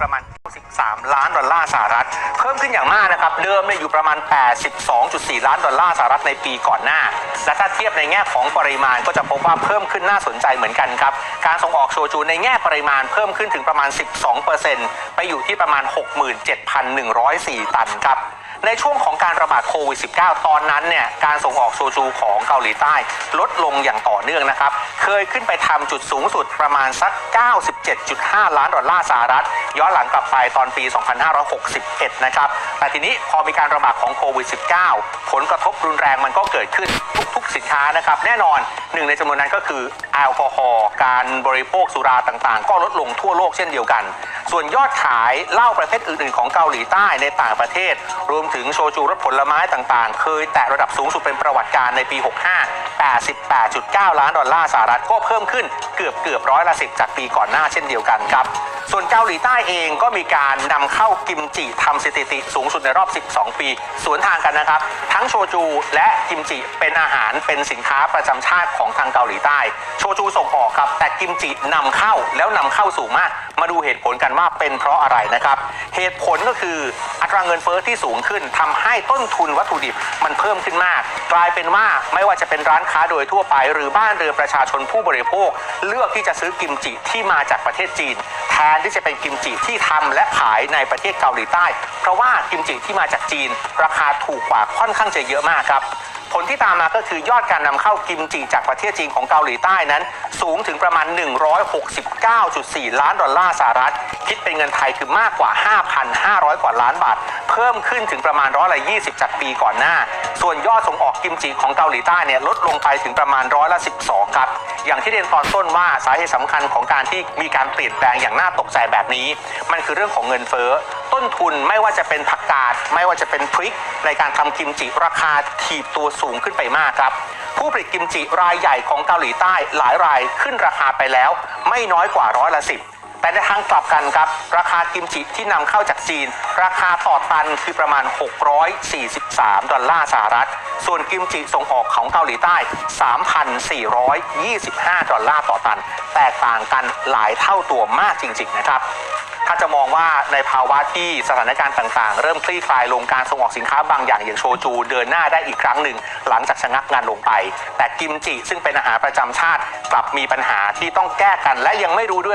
ประมาณ 93 ล้านดอลลาร์สหรัฐ เพิ่มขึ้นอย่างมากนะครับ เดิมเนี่ยอยู่ประมาณ 82.4 ล้านดอลลาร์สหรัฐในปีก่อนหน้า และถ้าเทียบในแง่ของปริมาณก็จะพบว่าเพิ่มขึ้นน่าสนใจเหมือนกันครับ การส่งออกโชจูในแง่ปริมาณเพิ่มขึ้นถึงประมาณ 12%ไปอยู่ที่ประมาณ 67,104 ตันครับ ในช่วงของการระบาดโควิด -19 ตอนนั้นเนี่ยการส่งออกโซจูของเกาหลีใต้ ลดลงอย่างต่อเนื่องนะครับ เคยขึ้นไปทำจุดสูงสุดประมาณสัก 97.5 ล้านดอลลาร์สหรัฐ ย้อนหลังกลับไปตอนปี 2561 นะครับ แต่ทีนี้พอมีการระบาดของโควิด -19 ผลกระทบรุนแรงมันก็เกิดขึ้นทุกๆสินค้านะครับแน่นอนหนึ่งในจำนวนนั้นก็คือแอลกอฮอล์การบริโภคสุราต่างๆ ก็ลดลงทั่วโลกเช่นเดียวกัน ส่วนยอดขายเหล้าประเภทอื่นๆ ของเกาหลีใต้ในต่างประเทศรวมถึงโชจูรสผลไม้ต่างๆ เคยแตะระดับสูงสุดเป็นประวัติการในปี 65 88.9 ล้านดอลลาร์สหรัฐก็เพิ่มขึ้นเกือบเกือบร้อยละสิบจากปีก่อนหน้าเช่นเดียวกันครับ ส่วนเกาหลีใต้เองก็มีการนำเข้ากิมจิทำสถิติสูงสุดในรอบ 12 ปี สวนทางกันนะครับ ทั้งโชจูและกิมจิเป็นอาหารเป็นสินค้าประจำชาติของทางเกาหลีใต้ โชจูส่งออกครับ แต่กิมจินำเข้าแล้วนำเข้าสูงมาก มาดูเหตุผลกันว่าเป็นเพราะอะไรนะครับ เหตุผลก็คืออัตราเงินเฟ้อที่สูงขึ้นทำให้ต้นทุนวัตถุดิบมันเพิ่มขึ้นมาก กลายเป็นว่าไม่ว่าจะเป็นร้านค้าโดยทั่วไป หรือบ้านเรือนประชาชนผู้บริโภค เลือกที่จะซื้อกิมจิที่มาจากประเทศจีนแทนที่จะเป็นกิมจิที่ทำและขายในประเทศเกาหลีใต้ เพราะว่ากิมจิที่มาจากจีน ราคาถูกกว่าค่อนข้างจะเยอะมากครับผลที่ตามมาก็คือยอดการนำเข้ากิมจิจากประเทศจีนของเกาหลีใต้นั้น สูงถึงประมาณ 169.4 ล้านดอลลาร์สหรัฐ คิดเป็นเงินไทยคือมากกว่า 5,500 กว่าล้านบาท เพิ่มขึ้นถึงประมาณร้อยละ20 จากปีก่อนหน้า ส่วนยอดส่งออกกิมจิของเกาหลีใต้เนี่ยลดลงไปถึงประมาณร้อยละ 12 ครับ อย่างที่เรียนตอนต้นว่าสาเหตุสำคัญของการที่มีการเปลี่ยนแปลงอย่างน่าตกใจแบบนี้ มันคือเรื่องของเงินเฟ้อต้นทุนไม่ว่าจะเป็นผักกาด ไม่ว่าจะเป็นพริก ในการทำกิมจิราคาถีบตัวสูงขึ้นไปมากครับผู้ผลิตกิมจิรายใหญ่ของเกาหลีใต้หลายรายขึ้นราคาไปแล้ว ไม่น้อยกว่าร้อยละสิบแต่ในทางกลับกันครับ ราคากิมจิที่นำเข้าจากจีน ราคาต่อตันคือประมาณ 643 ดอลลาร์สหรัฐ ส่วนกิมจิส่งออกของเกาหลีใต้ 3,425 ดอลลาร์ต่อตัน แตกต่างกันหลายเท่าตัวมากจริง ๆ นะครับถ้าจะมองว่าในภาวะที่สถานการณ์ต่างๆ เริ่มคลี่คลายลงการส่งออกสินค้าบางอย่างอย่างโชจูเดินหน้าได้อีกครั้งหนึ่ง หลังจากชะงักงานลงไป แต่กิมจิซึ่งเป็นอาหารประจำชาติกลับมีปัญหาที่ต้องแก้กันและยังไม่รู้ด้วย